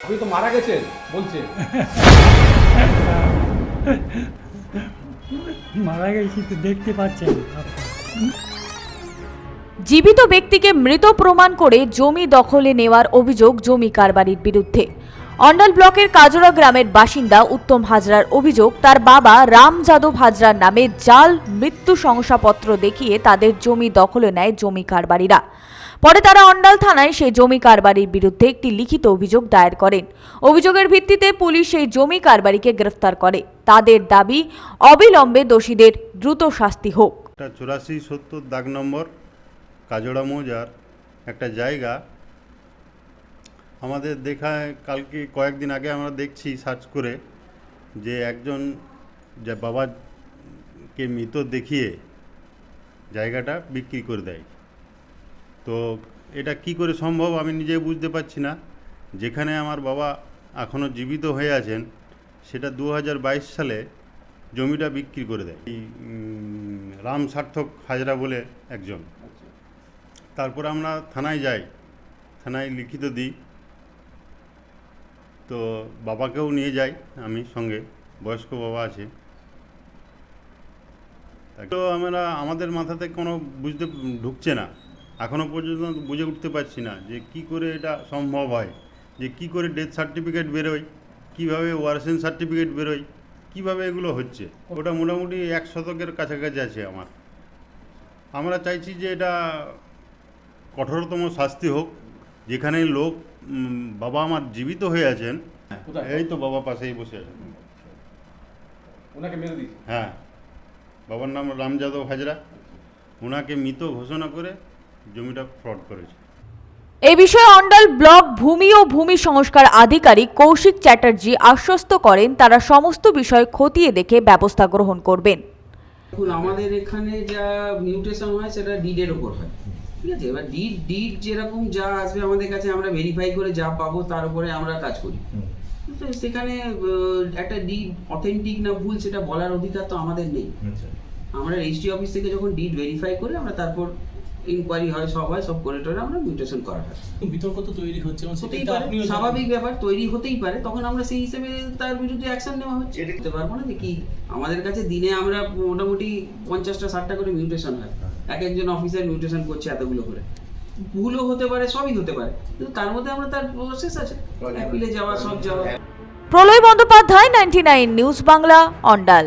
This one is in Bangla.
আপনি তো মারা গেছেন বলছে মারা গেছি তো দেখতে পাচ্ছেন জীবিত ব্যক্তিকে মৃত প্রমাণ করে জমি দখলে নেওয়ার অভিযোগ জমি কারবারির বিরুদ্ধে। অন্ডাল ব্লকের কাজরা গ্রামের বাসিন্দা উত্তম হাজরার অভিযোগ তার বাবা রাম যাদব হাজরার নামে জাল মৃত্যু শংসাপত্র দেখিয়ে তাদের জমি দখলে নেয় জমি কারবারিরা। পরে তারা অন্ডাল থানায় সেই জমি কারবারির বিরুদ্ধে একটি লিখিত অভিযোগ দায়ের করেন। অভিযোগের ভিত্তিতে পুলিশ সেই জমি কারবারিকে গ্রেফতার করে। তাদের দাবি, অবিলম্বে দোষীদের দ্রুত শাস্তি হোক। চুরাশি সত্তর দাগ নম্বর কাজড়া মৌজার একটা জায়গা আমাদের দেখায়, কালকে কয়েকদিন আগে আমরা দেখছি সার্চ করে যে একজন যে বাবাকে মৃত দেখিয়ে জায়গাটা বিক্রি করে দেয়। তো এটা কি করে সম্ভব আমি নিজে বুঝতে পারছি না। যেখানে আমার বাবা এখনও জীবিত হয়ে আছেন, সেটা দু হাজার বাইশ সালে জমিটা বিক্রি করে দেয়। এই রাম সার্থক হাজরা বলে একজন। তারপর আমরা থানায় যাই, থানায় লিখিত দিই। তো বাবাকেও নিয়ে যাই আমি সঙ্গে, বয়স্ক বাবা আছে। তো আমরা, আমাদের মাথাতে কোনো বুঝতে ঢুকছে না। এখনও পর্যন্ত বুঝে উঠতে পারছি না যে কি করে এটা সম্ভব হয় যে কি করে ডেথ সার্টিফিকেট বেরোয় কীভাবে ওয়ারেশন সার্টিফিকেট বেরোয় কীভাবে এগুলো হচ্ছে। ওটা মোটামুটি এক শতকের কাছাকাছি আছে আমার। আমরা চাইছি যে এটা কঠোরতম শাস্তি হোক যেখানে লোক বাবা আমার জীবিত হয়ে আছেন কোথায়? এই তো বাবা পাশেই বসে আছেন। ওনাকে মেরে দিয়েছে? হ্যাঁ বাবার নাম রাম যাদব হাজরা। ওনাকে মৃত ঘোষণা করে জমিটা ফ্রড করেছে। এ বিষয়ে অন্ডাল ব্লক ভূমি ও ভূমি সংস্কার আধিকারিক কৌশিক চ্যাটার্জি আশ্বস্ত করেন তারা সমস্ত বিষয় খতিয়ে দেখে ব্যবস্থা গ্রহণ করবেন। দেখুন আমাদের এখানে যা মিউটেশন হয় সেটা ডিডের ওপর হয়। ঠিক আছে? এবার ডিড ডিড যেরকম যা আসবে আমাদের কাছে আমরা ভেরিফাই করে যা পাবো তার উপরে আমরা কাজ করি। তো সেখানে আহ, একটা ডিড অথেন্টিক না ভুল সেটা বলার অধিকার তো আমাদের নেই। আমরা রেজিস্ট্রি অফিস থেকে যখন ডিড ভেরিফাই করি আমরা তারপর ইনকোয়ারি হয় সব হয় সব করে টরে আমরা মিউটেশন করা হয় বিতর্ক তো তৈরি হচ্ছে। স্বাভাবিক ব্যাপার তৈরি হতেই পারে তখন আমরা সেই হিসেবে তার বিরুদ্ধে অ্যাকশন নেওয়া হচ্ছে। বলতে পারব না যে কি আমাদের কাছে দিনে আমরা মোটামুটি পঞ্চাশটা ষাটটা করে মিউটেশন হয়। এক একজন অফিসার মিউটেশন করছে এতগুলো করে। ভুলও হতে পারে সবই হতে পারে কিন্তু তার মধ্যে আমরা তার প্রসেস আছে। অ্যাপিলে যাওয়া সব যাওয়া। Pralay Bandyopadhyay ninety news Bangla Andal